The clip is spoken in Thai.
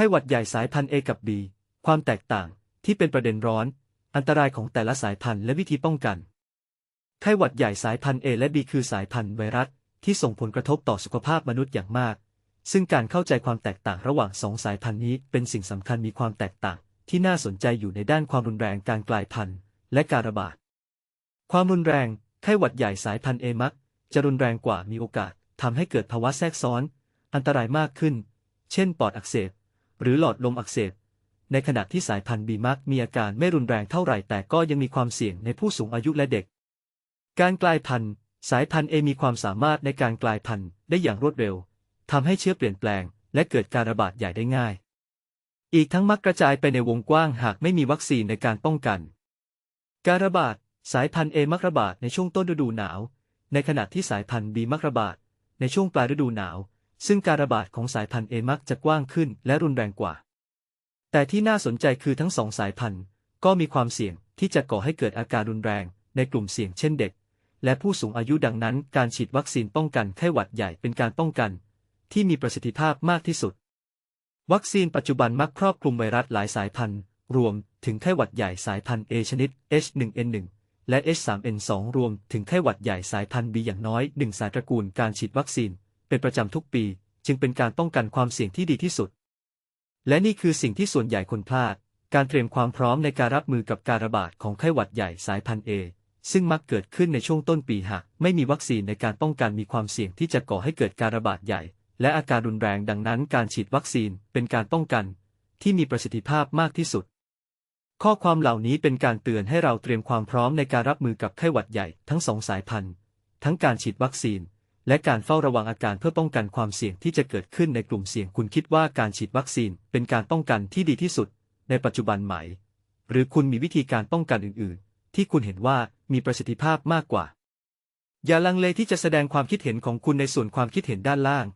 ไข้หวัดใหญ่สายพันธุ์ A กับ B ความแตกต่างที่เป็นประเด็นร้อน อันตรายของแต่ละสายพันธุ์และวิธีป้องกัน ไข้หวัดใหญ่สายพันธุ์ A และ B คือสายพันธุ์ไวรัสที่ส่งผลกระทบต่อสุขภาพมนุษย์อย่างมาก ซึ่งการเข้าใจความแตกต่างระหว่างสองสายพันธุ์นี้เป็นสิ่งสำคัญมีความแตกต่าง ที่น่าสนใจอยู่ในด้านความรุนแรงการกลายพันธุ์ และการระบาด ความรุนแรง ไข้หวัดใหญ่สายพันธุ์ A มัก จะรุนแรงกว่ามีโอกาสทำให้เกิดภาวะแทรกซ้อน อันตรายมากขึ้น เช่น ปอดอักเสบ หรือหลอดลมอักเสบ ในขณะที่สายพันธุ์ B มักมีอาการไม่รุนแรงเท่าไหร่แต่ก็ยังมีความเสี่ยงในผู้สูงอายุและเด็ก การกลายพันธุ์ สายพันธุ์ A มีความสามารถในการกลายพันธุ์ได้อย่างรวดเร็วทำให้เชื้อเปลี่ยนแปลง และเกิดการระบาดใหญ่ได้ง่าย อีกทั้งมักกระจายไปในวงกว้างหากไม่มีวัคซีนในการป้องกัน การระบาด สายพันธุ์ A มักระบาดในช่วงต้นฤดูหนาว ในขณะที่สายพันธุ์ B มักระบาดในช่วงปลายฤดูหนาว ซึ่งการระบาดของสายพันธุ์ A มักจะกว้างขึ้นและรุนแรงกว่า แต่ที่น่าสนใจคือทั้งสองสายพันธุ์ ก็มีความเสี่ยงที่จะก่อให้เกิดอาการรุนแรงในกลุ่มเสี่ยงเช่นเด็ก และผู้สูงอายุดังนั้น การฉีดวัคซีนป้องกันไข้หวัดใหญ่เป็นการป้องกัน ที่มีประสิทธิภาพมากที่สุด วัคซีนปัจจุบันมักครอบคลุมไวรัสหลายสายพันธุ์ รวมถึงไข้หวัดใหญ่สายพันธุ์ A ชนิด H1N1 และ H3N2 รวมถึงไข้หวัดใหญ่สายพันธุ์ B อย่างน้อยหนึ่งสายตระกูลการฉีดวัคซีน เป็นประจำทุกปี จึงเป็นการป้องกันความเสี่ยงที่ดีที่สุด และนี่คือสิ่งที่ส่วนใหญ่คนพลาด การเตรียมความพร้อมในการรับมือกับการระบาดของไข้หวัดใหญ่สายพันธุ์ A ซึ่งมักเกิดขึ้นในช่วงต้นปีหากไม่มีวัคซีนในการป้องกันมีความเสี่ยงที่จะก่อให้เกิดการระบาดใหญ่ และอาการรุนแรงดังนั้นการฉีดวัคซีนเป็นการป้องกัน ที่มีประสิทธิภาพมากที่สุด ข้อความเหล่านี้เป็นการเตือนให้เราเตรียมความพร้อมในการรับมือกับไข้หวัดใหญ่ทั้งสองสายพันธุ์ ทั้งการฉีดวัคซีน และการเฝ้าระวังอาการเพื่อป้องกันความเสี่ยงที่จะเกิดขึ้นในกลุ่มเสี่ยงคุณคิดว่าการฉีดวัคซีนเป็นการป้องกันที่ดีที่สุด ในปัจจุบันไหม หรือคุณมีวิธีการป้องกันอื่น ๆ ที่คุณเห็นว่ามีประสิทธิภาพมากกว่า อย่าลังเลที่จะแสดงความคิดเห็นของคุณในส่วนความคิดเห็นด้านล่าง